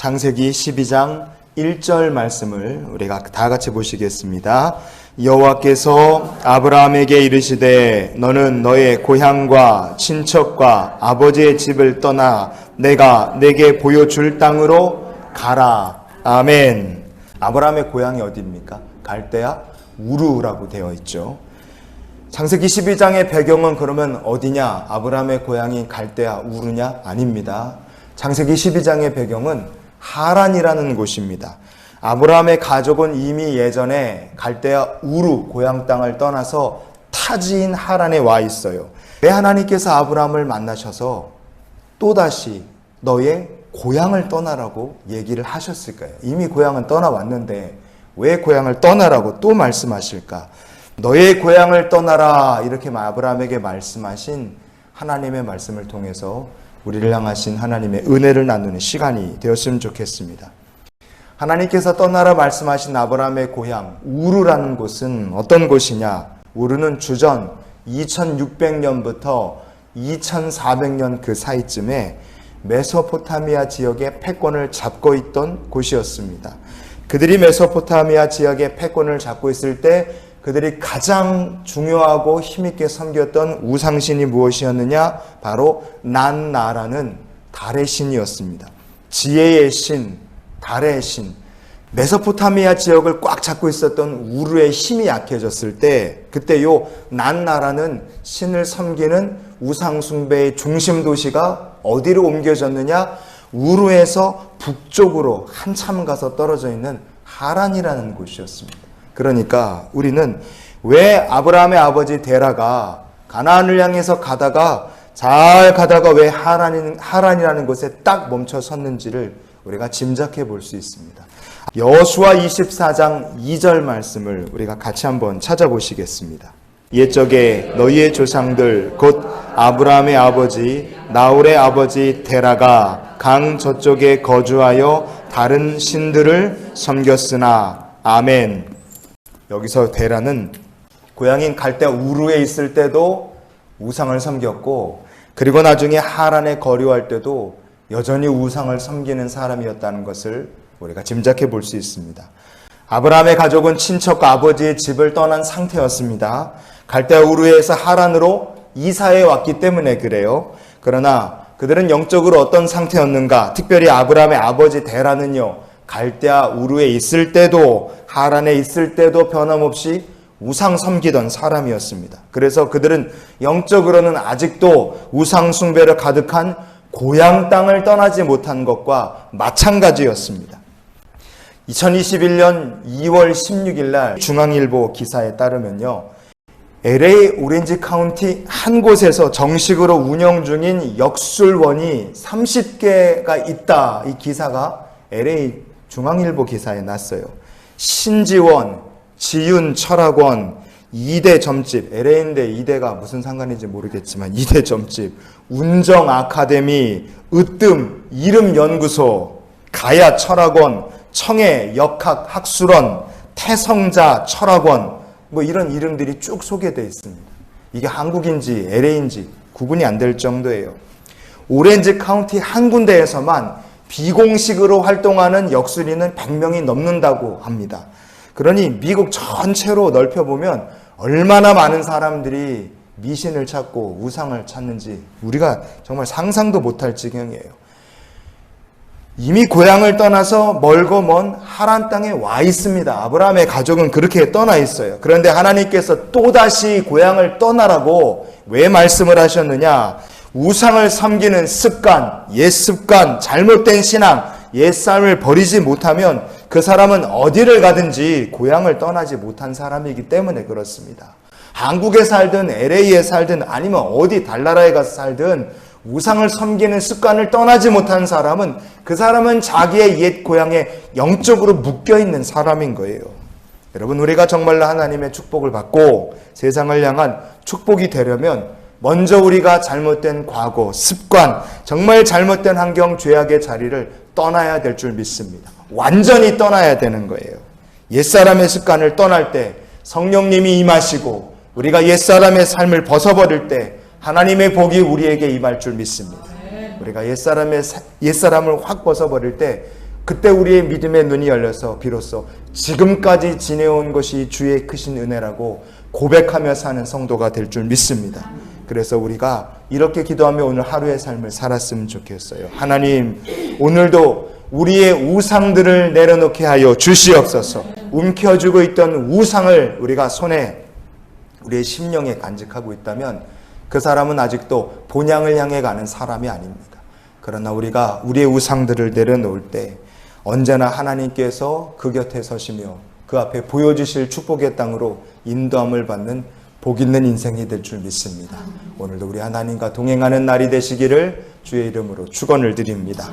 창세기 12장 1절 말씀을 우리가 다 같이 보시겠습니다. 여호와께서 아브라함에게 이르시되 너는 너의 고향과 친척과 아버지의 집을 떠나 내가 내게 보여줄 땅으로 가라. 아멘. 아브라함의 고향이 어디입니까? 갈대아 우루라고 되어 있죠. 창세기 12장의 배경은 그러면 어디냐? 아브라함의 고향이 갈대아 우르냐? 아닙니다. 창세기 12장의 배경은 하란이라는 곳입니다. 아브라함의 가족은 이미 예전에 갈대아 우루 고향 땅을 떠나서 타지인 하란에 와 있어요. 왜 하나님께서 아브라함을 만나셔서 또다시 너의 고향을 떠나라고 얘기를 하셨을까요? 이미 고향은 떠나왔는데 왜 고향을 떠나라고 또 말씀하실까? 너의 고향을 떠나라 이렇게 아브라함에게 말씀하신 하나님의 말씀을 통해서 우리를 향하신 하나님의 은혜를 나누는 시간이 되었으면 좋겠습니다. 하나님께서 떠나라 말씀하신 아브라함의 고향 우르라는 곳은 어떤 곳이냐? 우르는 주전 2600년부터 2400년 그 사이쯤에 메소포타미아 지역의 패권을 잡고 있던 곳이었습니다. 그들이 메소포타미아 지역의 패권을 잡고 있을 때 그들이 가장 중요하고 힘있게 섬겼던 우상신이 무엇이었느냐? 바로 난나라는 달의 신이었습니다. 지혜의 신, 달의 신. 메소포타미아 지역을 꽉 잡고 있었던 우르의 힘이 약해졌을 때 그때 요 난나라는 신을 섬기는 우상숭배의 중심 도시가 어디로 옮겨졌느냐? 우르에서 북쪽으로 한참 가서 떨어져 있는 하란이라는 곳이었습니다. 그러니까 우리는 왜 아브라함의 아버지 데라가 가나안을 향해서 가다가 잘 가다가 왜 하란이, 하란이라는 곳에 딱 멈춰 섰는지를 우리가 짐작해 볼 수 있습니다. 여수와 24장 2절 말씀을 우리가 같이 한번 찾아보시겠습니다. 옛적에 너희의 조상들 곧 아브라함의 아버지 나홀의 아버지 데라가 강 저쪽에 거주하여 다른 신들을 섬겼으나 아멘. 여기서 데라는 고향인 갈대 우르에 있을 때도 우상을 섬겼고 그리고 나중에 하란에 거류할 때도 여전히 우상을 섬기는 사람이었다는 것을 우리가 짐작해 볼 수 있습니다. 아브라함의 가족은 친척과 아버지의 집을 떠난 상태였습니다. 갈대아 우르에서 하란으로 이사해 왔기 때문에 그래요. 그러나 그들은 영적으로 어떤 상태였는가? 특별히 아브라함의 아버지 데라는요. 갈대아 우르에 있을 때도 하란에 있을 때도 변함없이 우상 섬기던 사람이었습니다. 그래서 그들은 영적으로는 아직도 우상 숭배를 가득한 고향 땅을 떠나지 못한 것과 마찬가지였습니다. 2021년 2월 16일 날 중앙일보 기사에 따르면요. LA 오렌지 카운티 한 곳에서 정식으로 운영 중인 역술원이 30개가 있다. 이 기사가 LA 중앙일보 기사에 났어요. 신지원, 지윤 철학원, 2대 점집, LA인데 2대가 무슨 상관인지 모르겠지만 2대 점집, 운정 아카데미, 으뜸, 이름 연구소, 가야 철학원, 청해 역학 학술원, 태성자 철학원, 뭐 이런 이름들이 쭉 소개되어 있습니다. 이게 한국인지 LA인지 구분이 안 될 정도예요. 오렌지 카운티 한 군데에서만 비공식으로 활동하는 역술인은 100명이 넘는다고 합니다. 그러니 미국 전체로 넓혀보면 얼마나 많은 사람들이 미신을 찾고 우상을 찾는지 우리가 정말 상상도 못할 지경이에요. 이미 고향을 떠나서 멀고 먼 하란 땅에 와 있습니다. 아브라함의 가족은 그렇게 떠나 있어요. 그런데 하나님께서 또다시 고향을 떠나라고 왜 말씀을 하셨느냐? 우상을 섬기는 습관, 옛 습관, 잘못된 신앙, 옛 삶을 버리지 못하면 그 사람은 어디를 가든지 고향을 떠나지 못한 사람이기 때문에 그렇습니다. 한국에 살든 LA에 살든 아니면 어디 달나라에 가서 살든 우상을 섬기는 습관을 떠나지 못한 사람은 그 사람은 자기의 옛 고향에 영적으로 묶여 있는 사람인 거예요. 여러분, 우리가 정말로 하나님의 축복을 받고 세상을 향한 축복이 되려면 먼저 우리가 잘못된 과거, 습관, 정말 잘못된 환경, 죄악의 자리를 떠나야 될 줄 믿습니다. 완전히 떠나야 되는 거예요. 옛사람의 습관을 떠날 때 성령님이 임하시고 우리가 옛사람의 삶을 벗어버릴 때 하나님의 복이 우리에게 임할 줄 믿습니다. 우리가 옛사람의 옛사람을 확 벗어버릴 때 그때 우리의 믿음의 눈이 열려서 비로소 지금까지 지내온 것이 주의 크신 은혜라고 고백하며 사는 성도가 될 줄 믿습니다. 그래서 우리가 이렇게 기도하며 오늘 하루의 삶을 살았으면 좋겠어요. 하나님, 오늘도 우리의 우상들을 내려놓게 하여 주시옵소서. 움켜쥐고 있던 우상을 우리가 손에 우리의 심령에 간직하고 있다면 그 사람은 아직도 본향을 향해 가는 사람이 아닙니다. 그러나 우리가 우리의 우상들을 내려놓을 때 언제나 하나님께서 그 곁에 서시며 그 앞에 보여주실 축복의 땅으로 인도함을 받는 복 있는 인생이 될 줄 믿습니다. 오늘도 우리 하나님과 동행하는 날이 되시기를 주의 이름으로 축원을 드립니다.